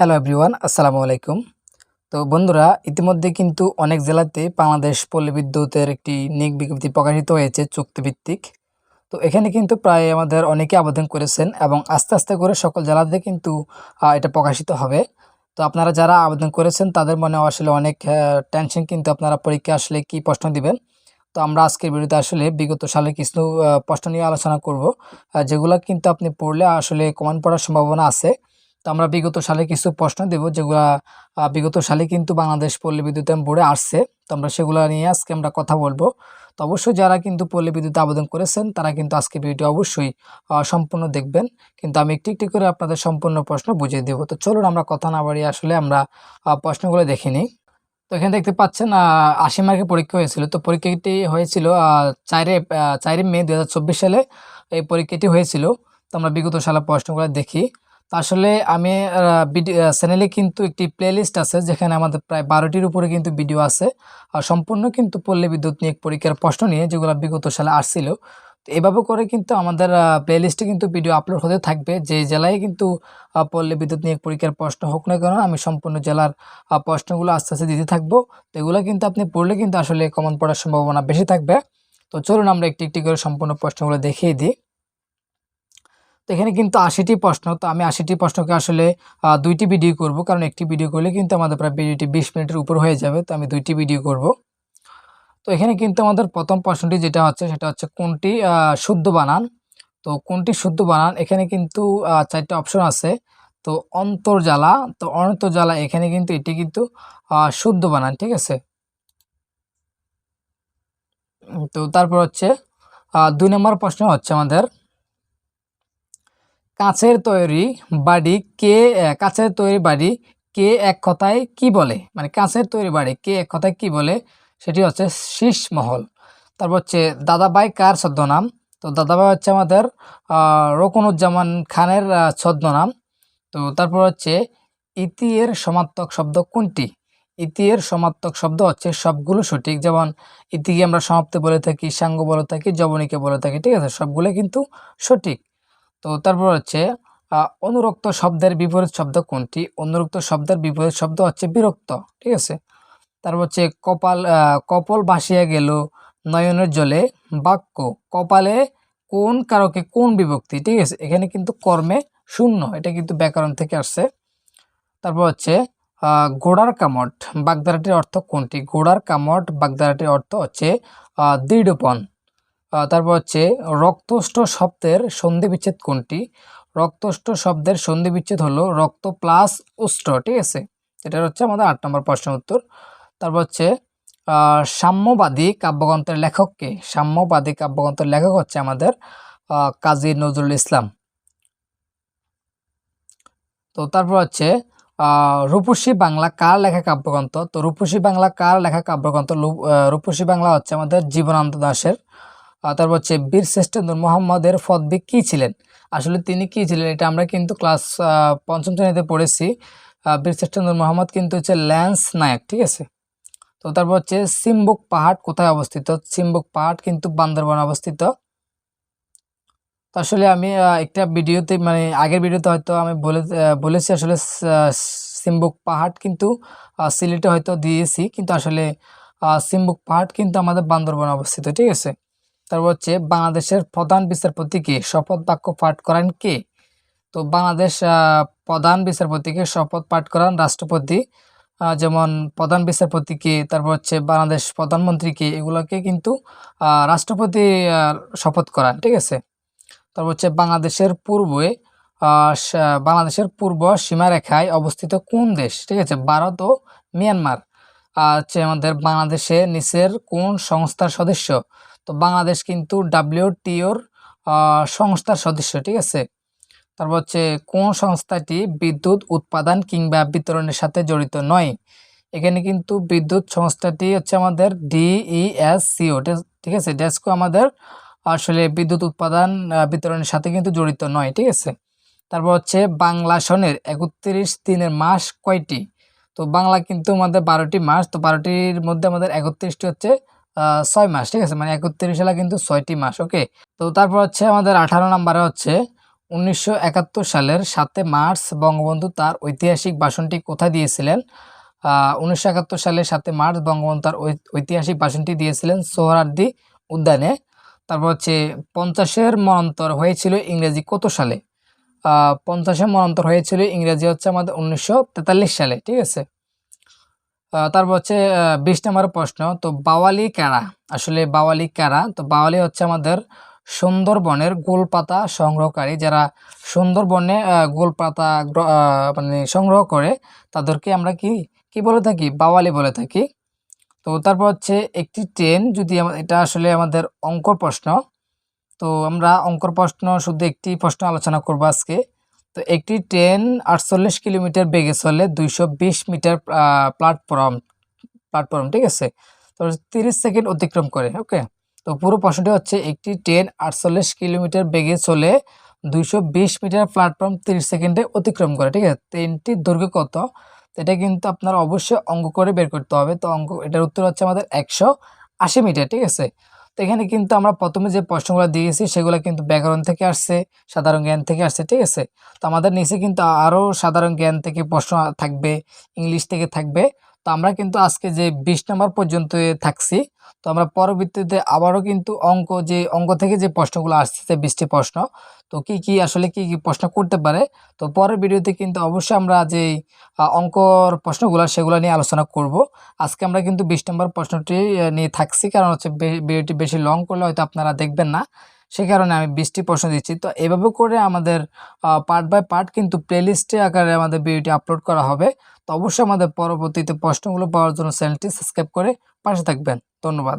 Hello everyone আসসালামু আলাইকুম তো বন্ধুরা, ইতিমধ্যে কিন্তু অনেক জেলাতে বাংলাদেশ পল্লী বিদ্যুতের একটি নিক বিজ্ঞপ্তি প্রকাশিত হয়েছে চুক্তিভিত্তিক। তো এখানে কিন্তু প্রায় আমাদের অনেকে আবেদন করেছেন এবং আস্তে আস্তে করে সকল জেলাতে কিন্তু এটা প্রকাশিত হবে। তো আপনারা যারা আবেদন করেছেন, তাদের মনে আসলে অনেক টেনশন কিন্তু আপনারা পরীক্ষা আসলে কি প্রশ্ন দিবেন। তো আমরা আজকের ভিডিওতে আসলে বিগত সালে কিছু প্রশ্ন নিয়ে আলোচনা করব যেগুলো কিন্তু আপনি পড়লে আসলে কমান পড়ার সম্ভাবনা আছে। তো আমরা বিগত সালে কিছু প্রশ্ন দেব, যেগুলা বিগত সালে কিন্তু বাংলাদেশ পল্লী বিদ্যুতায়ন বোর্ডে আসছে। তো আমরা সেগুলো নিয়ে আজকে আমরা কথা বলব। তো অবশ্যই যারা কিন্তু পল্লী বিদ্যুৎ আবেদন করেছেন, তারা কিন্তু আজকে ভিডিওটি অবশ্যই সম্পূর্ণ দেখবেন। কিন্তু আমি একটি একটি করে আপনাদের সম্পূর্ণ প্রশ্ন বুঝিয়ে দেবো। তো চলুন আমরা কথা না বাড়িয়ে আসলে আমরা প্রশ্নগুলো দেখে নিই। তো এখানে দেখতে পাচ্ছেন আশি মার্কের পরীক্ষা হয়েছিল। তো পরীক্ষাটি হয়েছিল চারে চারে মে দু হাজার চব্বিশ সালে। এই পরীক্ষাটি হয়েছিল। তো আমরা বিগত সালের প্রশ্নগুলো দেখি। আসলে আমি চ্যানেলে কিন্তু একটি প্লেলিস্ট আছে যেখানে আমাদের প্রায় বারোটির উপরে কিন্তু ভিডিও আছে। আর সম্পূর্ণ কিন্তু পল্লী বিদ্যুৎ নিয়ে পরীক্ষার প্রশ্ন নিয়ে যেগুলো বিগত সালে আসছিল, তো এভাবে করে কিন্তু আমাদের প্লেলিস্টে কিন্তু ভিডিও আপলোড হতে থাকবে। যে জেলায় কিন্তু পল্লী বিদ্যুৎ নিয়ে পরীক্ষার প্রশ্ন হোক না কেন, আমি সম্পূর্ণ জেলার প্রশ্নগুলো আস্তে আস্তে দিতে থাকব। তো এগুলো কিন্তু আপনি পড়লে কিন্তু আসলে কমন পড়ার সম্ভাবনা বেশি থাকবে। তো চলুন আমরা একটি একটি করে সম্পূর্ণ প্রশ্নগুলো দেখিয়ে দিই। তো এখানে কিন্তু আশিটি প্রশ্ন, তো আমি আশিটি প্রশ্নকে আসলে দুইটি ভিডিও করব, কারণ একটি ভিডিও করলে কিন্তু আমাদের প্রায় ভিডিওটি বিশ মিনিটের উপর হয়ে যাবে, তো আমি দুইটি ভিডিও করব। তো এখানে কিন্তু আমাদের প্রথম প্রশ্নটি যেটা হচ্ছে, সেটা হচ্ছে কোনটি শুদ্ধ বানান? তো কোনটি শুদ্ধ বানান? এখানে কিন্তু চারটে অপশন আছে, তো অন্তর্জালা তো অন্তর্জালা এখানে কিন্তু এটি কিন্তু শুদ্ধ বানান, ঠিক আছে? তো তারপর হচ্ছে দুই নম্বর প্রশ্ন হচ্ছে আমাদের কাঁচের তৈরি বাড়ি কে কাঁচের তৈরি বাড়ি কে এক কথায় কি বলে? মানে কাঁচের তৈরি বাড়ি কে এক কথায় কি বলে? সেটি হচ্ছে শীষ মহল। তারপর হচ্ছে দাদাবাই কার ছদ্মনাম? তো দাদাবাই হচ্ছে আমাদের রকুনুজ্জামান খানের ছদ্মনাম। তো তারপর হচ্ছে ইতি এর সমার্থক শব্দ কোনটি? ইতি এর সমার্থক শব্দ হচ্ছে সবগুলো সঠিক। যেমন ইতিকে আমরা সমাপ্তি বলে থাকি, সাঙ্গ বলে থাকি জবনীকে বলে থাকি, ঠিক আছে? সবগুলো কিন্তু সঠিক। তো তারপর হচ্ছে অনুরক্ত শব্দের বিপরীত শব্দ কোনটি? অনুরক্ত শব্দের বিপরীত শব্দ হচ্ছে বিরক্ত ঠিক আছে? তারপর হচ্ছে কপাল কপল ভাসিয়া গেল নয়নের জলে বাক্য কপালে কোন কারকে কোন বিভক্তি ঠিক আছে? এখানে কিন্তু কর্মে শূন্য এটা কিন্তু ব্যাকরণ থেকে আসছে। তারপর হচ্ছে ঘোড়ার কামট বাগধারাটির অর্থ কোনটি? ঘোড়ার কামট বাগধারাটির অর্থ হচ্ছে আহ, তারপর হচ্ছে রক্তষ্ট শব্দের সন্ধি বিচ্ছেদ কোনটি? রক্তষ্ট শব্দের সন্ধি বিচ্ছেদ হলো রক্ত প্লাস উষ্ট ঠিক আছে? এটা হচ্ছে আমাদের আট নম্বর প্রশ্ন উত্তর। তারপর হচ্ছে সাম্যবাদী কাব্যগ্রন্থের লেখককে সাম্যবাদী কাব্যগ্রন্থের লেখক হচ্ছে আমাদের কাজী নজরুল ইসলাম। তো তারপর হচ্ছে রূপসী বাংলা কার লেখা কাব্যগ্রন্থ? তো রূপসী বাংলা কার লেখা কাব্যগ্রন্থ? রূপসী বাংলা হচ্ছে আমাদের জীবনানন্দ আহ, তারপর হচ্ছে বীর শ্রেষ্ঠেন্দ্র মোহাম্মদের ফদবি কি ছিলেন? আসলে তিনি কি ছিলেন? এটা আমরা কিন্তু ক্লাস পঞ্চম শ্রেণীতে পড়েছি। বীর শ্রেষ্ঠেন্দ্র মোহাম্মদ কিন্তু হচ্ছে ল্যান্স নায়ক, ঠিক আছে? তো তারপর হচ্ছে সিম্বুক পাহাড় কোথায় অবস্থিত? সিম্বুক পাহাড় কিন্তু বান্দরবান অবস্থিত। আসলে আমি একটা ভিডিওতে মানে আগের ভিডিওতে হয়তো আমি বলে বলেছি আসলে সিম্বুক পাহাড় কিন্তু সিলেটে হয়তো দিয়েছি। কিন্তু আসলে সিম্বুক পাহাড় কিন্তু আমাদের বান্দরবান অবস্থিত, ঠিক আছে? তারপর হচ্ছে বাংলাদেশের প্রধান বিচারপতিকে শপথ বাক্য পাঠ করান কে? তো বাংলাদেশ প্রধান বিচারপতিকে শপথ পাঠ করান রাষ্ট্রপতি। যেমন প্রধান বিচারপতিকে, তারপর হচ্ছে বাংলাদেশ প্রধানমন্ত্রীকে, এগুলোকে কিন্তু রাষ্ট্রপতি শপথ করান, ঠিক আছে? তারপর হচ্ছে বাংলাদেশের পূর্বে বাংলাদেশের পূর্ব সীমারেখায় অবস্থিত কোন দেশ? ঠিক আছে, ভারত ও মিয়ানমার। আর হচ্ছে আমাদের বাংলাদেশে নিচের কোন সংস্থার সদস্য? তো বাংলাদেশ কিন্তু ডাব্লিউটিওর সংস্থার সদস্য, ঠিক আছে? তারপর হচ্ছে কোন সংস্থাটি বিদ্যুৎ উৎপাদন কিংবা বিতরণের সাথে জড়িত নয়? এখানে কিন্তু বিদ্যুৎ সংস্থাটি হচ্ছে আমাদের ডিইএসসিও, ঠিক আছে? ডেস্কো আমাদের আসলে বিদ্যুৎ উৎপাদন বিতরণের সাথে কিন্তু জড়িত নয়, ঠিক আছে? তারপর হচ্ছে বাংলা সনের একত্রিশ দিনের মাস কয়টি? তো বাংলা কিন্তু আমাদের বারোটি মাস, তো বারোটির মধ্যে আমাদের একত্রিশটি হচ্ছে ছয় মাস, ঠিক আছে? মানে একত্রিশ সালে কিন্তু ছয়টি মাস, ওকে? তো তারপর হচ্ছে আমাদের আঠারো নম্বরে হচ্ছে উনিশশো একাত্তর সালের সাতে মার্চ বঙ্গবন্ধু তার ঐতিহাসিক ভাষণটি কোথায় দিয়েছিলেন? উনিশশো একাত্তর সালের সাতে মার্চ বঙ্গবন্ধু তার ঐতিহাসিক ভাষণটি দিয়েছিলেন সোহরার্দি উদ্যানে। তারপর হচ্ছে পঞ্চাশের মরন্তর হয়েছিল ইংরেজি কত সালে? পঞ্চাশের মরন্তর হয়েছিল ইংরেজি হচ্ছে আমাদের উনিশশো তেতাল্লিশ সালে, ঠিক আছে? তারপর হচ্ছে বিশ নম্বর প্রশ্ন তো বাওয়ালি কারা আসলে বাওয়ালি কারা তো বাওয়ালি হচ্ছে আমাদের সুন্দরবনের গোলপাতা সংগ্রহকারী। যারা সুন্দরবনে গ্র- আহ, মানে সংগ্রহ করে তাদেরকে আমরা কি কি বলে থাকি? বাওয়ালি বলে থাকি। তো তারপর হচ্ছে একটি ট্রেন যদি এটা আসলে আমাদের অঙ্কর প্রশ্ন। তো আমরা অঙ্কর প্রশ্ন শুধু একটি প্রশ্ন আলোচনা করব আজকে। তো একটি ট্রেন আটচল্লিশ কিলোমিটার বেগে চলে, দুইশো বিশ মিটার প্ল্যাটফর্ম প্ল্যাটফর্ম ঠিক আছে? তো তিরিশ সেকেন্ড অতিক্রম করে ওকে তো পুরো প্রশ্নটি হচ্ছে, একটি ট্রেন আটচল্লিশ কিলোমিটার বেগে চলে, দুইশো বিশ মিটার প্ল্যাটফর্ম তিরিশ সেকেন্ডে অতিক্রম করে, ঠিক আছে? ট্রেনটির দৈর্ঘ্য কত? এটা কিন্তু আপনার অবশ্যই অঙ্ক করে বের করতে হবে। তো অঙ্ক, এটার উত্তর হচ্ছে আমাদের একশো আশি মিটার, ঠিক আছে? তো এখানে কিন্তু আমরা প্রথমে যে প্রশ্নগুলো দিয়েছি সেগুলো কিন্তু ব্যাকরণ থেকে আসছে, সাধারণ জ্ঞান থেকে আসছে, ঠিক আছে? তো আমাদের নিচে কিন্তু আরও সাধারণ জ্ঞান থেকে প্রশ্ন থাকবে, ইংলিশ থেকে থাকবে। তো আমরা কিন্তু আজকে যে বিশ নম্বর পর্যন্ত থাকছি, তো আমরা পরবর্তীতে আবারও কিন্তু অঙ্ক যে, অঙ্ক থেকে যে প্রশ্নগুলো আসছে বিশটি প্রশ্ন, তো কি কি আসলে কি কি প্রশ্ন করতে পারে, তো পরের ভিডিওতে কিন্তু অবশ্যই আমরা যে অঙ্কর প্রশ্নগুলো সেগুলো নিয়ে আলোচনা করব। আজকে আমরা কিন্তু বিশ নম্বর প্রশ্নটি নিয়ে থাকছি, কারণ হচ্ছে ভিডিওটি বেশি লং করলে হয়তো আপনারা দেখবেন না। সেই কারণে আমি বিশটি প্রশ্ন দিচ্ছি। তো এভাবে করে আমাদের পার্ট বাই পার্ট কিন্তু প্লেলিস্টে আকারে আমাদের ভিডিওটি আপলোড করা হবে। তো অবশ্যই আমাদের পরবর্তীতে প্রশ্নগুলো পাওয়ার জন্য চ্যানেলটি সাবস্ক্রাইব করে পাশে থাকবেন। ধন্যবাদ।